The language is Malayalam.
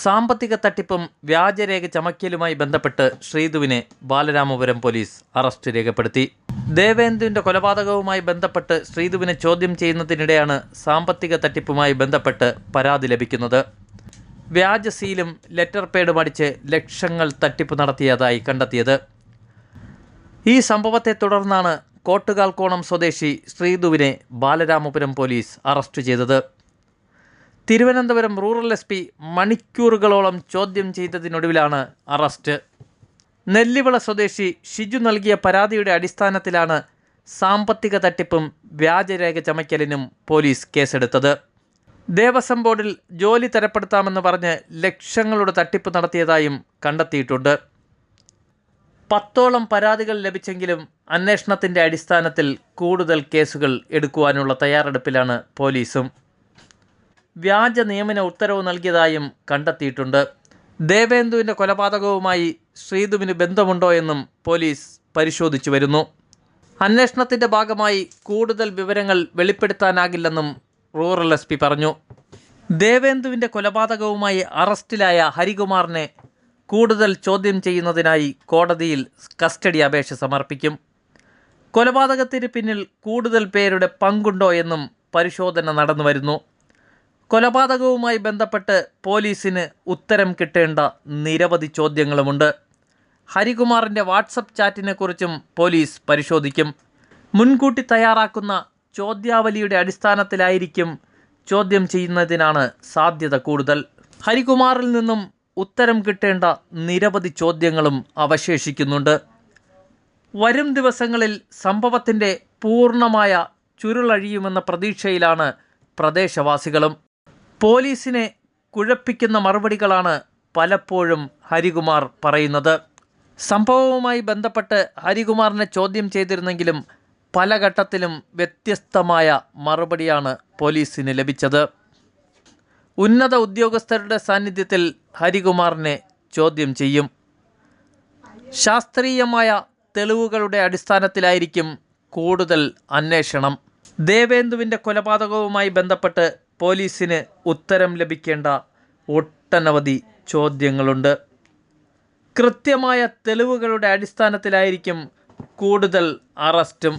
സാമ്പത്തിക തട്ടിപ്പും വ്യാജരേഖ ചമക്കലുമായി ബന്ധപ്പെട്ട് ശ്രീധുവിനെ ബാലരാമപുരം പോലീസ് അറസ്റ്റ് രേഖപ്പെടുത്തി. ദേവേന്ദുവിന്റെ കൊലപാതകവുമായി ബന്ധപ്പെട്ട് ശ്രീധുവിനെ ചോദ്യം ചെയ്യുന്നതിനിടെയാണ് സാമ്പത്തിക തട്ടിപ്പുമായി ബന്ധപ്പെട്ട് പരാതി ലഭിക്കുന്നത്. വ്യാജ സീലും ലെറ്റർ പേഡും അടിച്ച് ലക്ഷങ്ങൾ തട്ടിപ്പ് നടത്തിയതായി കണ്ടെത്തിയത്. ഈ സംഭവത്തെ തുടർന്നാണ് കോട്ടുകാൽക്കോണം സ്വദേശി ശ്രീധുവിനെ ബാലരാമപുരം പോലീസ് അറസ്റ്റ് ചെയ്തത്. തിരുവനന്തപുരം റൂറൽ എസ് പി മണിക്കൂറുകളോളം ചോദ്യം ചെയ്തതിനൊടുവിലാണ് അറസ്റ്റ്. നെല്ലിവിള സ്വദേശി ഷിജു നൽകിയ പരാതിയുടെ അടിസ്ഥാനത്തിലാണ് സാമ്പത്തിക തട്ടിപ്പും വ്യാജരേഖ ചമയ്ക്കലിനും പോലീസ് കേസെടുത്തത്. ദേവസ്വം ബോർഡിൽ ജോലി തരപ്പെടുത്താമെന്ന് പറഞ്ഞ് ലക്ഷങ്ങളുടെ തട്ടിപ്പ് നടത്തിയതായും കണ്ടെത്തിയിട്ടുണ്ട്. പത്തോളം പരാതികൾ ലഭിച്ചെങ്കിലും അന്വേഷണത്തിന്റെ അടിസ്ഥാനത്തിൽ കൂടുതൽ കേസുകൾ എടുക്കുവാനുള്ള തയ്യാറെടുപ്പിലാണ് പോലീസും. വ്യാജ നിയമന ഉത്തരവ് നൽകിയതായും കണ്ടെത്തിയിട്ടുണ്ട്. ദേവേന്ദുവിന്റെ കൊലപാതകവുമായി ശ്രീധുവിന് ബന്ധമുണ്ടോ എന്നും പോലീസ് പരിശോധിച്ചു വരുന്നു. അന്വേഷണത്തിന്റെ ഭാഗമായി കൂടുതൽ വിവരങ്ങൾ വെളിപ്പെടുത്താനാകില്ലെന്നും റൂറൽ എസ് പറഞ്ഞു. ദേവേന്ദുവിന്റെ കൊലപാതകവുമായി അറസ്റ്റിലായ ഹരികുമാറിനെ കൂടുതൽ ചോദ്യം ചെയ്യുന്നതിനായി കോടതിയിൽ കസ്റ്റഡി അപേക്ഷ സമർപ്പിക്കും. കൊലപാതകത്തിന് പിന്നിൽ കൂടുതൽ പേരുടെ പങ്കുണ്ടോ എന്നും പരിശോധന നടന്നു വരുന്നു കൊലപാതകവുമായി ബന്ധപ്പെട്ട് പോലീസിന് ഉത്തരം കിട്ടേണ്ട നിരവധി ചോദ്യങ്ങളുമുണ്ട്. ഹരികുമാറിന്റെ വാട്സപ്പ് ചാറ്റിനെക്കുറിച്ചും പോലീസ് പരിശോധിക്കും. മുൻകൂട്ടി തയ്യാറാക്കുന്ന ചോദ്യാവലിയുടെ അടിസ്ഥാനത്തിലായിരിക്കും ചോദ്യം ചെയ്യുന്നതിനാണ് സാധ്യത കൂടുതൽ. ഹരികുമാറിൽ നിന്നും ഉത്തരം കിട്ടേണ്ട നിരവധി ചോദ്യങ്ങളും അവശേഷിക്കുന്നുണ്ട്. വരും ദിവസങ്ങളിൽ സംഭവത്തിന്റെ പൂർണമായ ചുരുളഴിയുമെന്ന പ്രതീക്ഷയിലാണ് പ്രദേശവാസികളും. പോലീസിനെ കുഴപ്പിക്കുന്ന മറുപടികളാണ് പലപ്പോഴും ഹരികുമാർ പറയുന്നത്. സംഭവവുമായി ബന്ധപ്പെട്ട് ഹരികുമാറിനെ ചോദ്യം ചെയ്തിരുന്നെങ്കിലും പല ഘട്ടത്തിലും വ്യത്യസ്തമായ മറുപടിയാണ് പോലീസിന് ലഭിച്ചത്. ഉന്നത ഉദ്യോഗസ്ഥരുടെ സാന്നിധ്യത്തിൽ ഹരികുമാറിനെ ചോദ്യം ചെയ്യും. ശാസ്ത്രീയമായ തെളിവുകളുടെ അടിസ്ഥാനത്തിലായിരിക്കും കൂടുതൽ അന്വേഷണം. ദേവേന്ദുവിന്റെ കൊലപാതകവുമായി ബന്ധപ്പെട്ട് പോലീസിന് ഉത്തരം ലഭിക്കേണ്ട ഒട്ടനവധി ചോദ്യങ്ങളുണ്ട്. കൃത്യമായ തെളിവുകളുടെ അടിസ്ഥാനത്തിലായിരിക്കും കൂടുതൽ അറസ്റ്റും